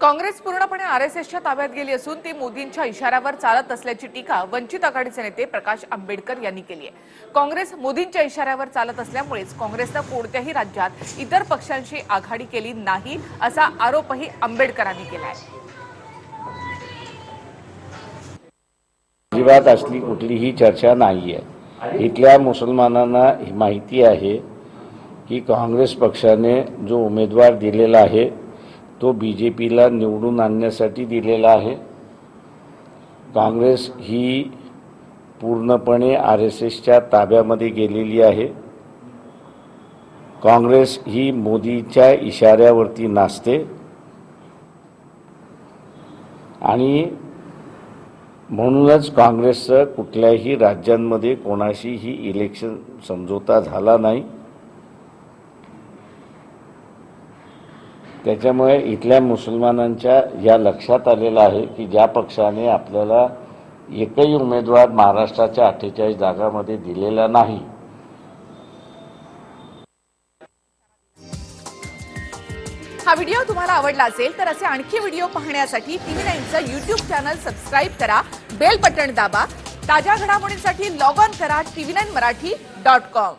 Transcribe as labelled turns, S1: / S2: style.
S1: काँग्रेस पूर्णपणे आरएसएसच्या ताब्यात गेली असून ती मोदींच्या इशाऱ्यावर चालत असल्याची टीका वंचित आघाडीचे नेते प्रकाश आंबेडकर यांनी केली आहे. काँग्रेस मोदींच्या इशाऱ्यावर चालत असल्यामुळेच काँग्रेसनं कोणत्याही राज्यात इतर पक्षांशी आघाडी केली नाही असा आरोपही आंबेडकरांनी केला आहे.
S2: अजिबात असली कुठलीही चर्चा नाही आहे इथल्या मुसलमानांना ही माहिती आहे की काँग्रेस पक्षाने जो उमेदवार दिलेला आहे तो बी जे पीला निवडून आणण्यासाठी दिलेला आहे. काँग्रेस ही पूर्णपणे आर एस एसच्या ताब्यामध्ये गेलेली आहे. काँग्रेस ही मोदीच्या इशाऱ्यावरती नाचते. आणि म्हणूनच काँग्रेसचं कुठल्याही राज्यांमध्ये कोणाशीही इलेक्शन समझोता झाला नाही. त्याच्यामुळे इथल्या मुसलमानांच्या या लक्षात आलेलं आहे की ज्या पक्षाने आपल्याला एकही उमेदवार महाराष्ट्राच्या अठ्ठेचाळीस जागामध्ये दिलेला नाही.
S1: हा व्हिडिओ तुम्हाला आवडला असेल तर असे आणखी व्हिडिओ पाहण्यासाठी टीव्ही नाईनचं युट्यूब चॅनल सबस्क्राईब करा बेल बटन दाबा ताज्या घडामोडींसाठी लॉग ऑन करा TV nine Marathi dot com.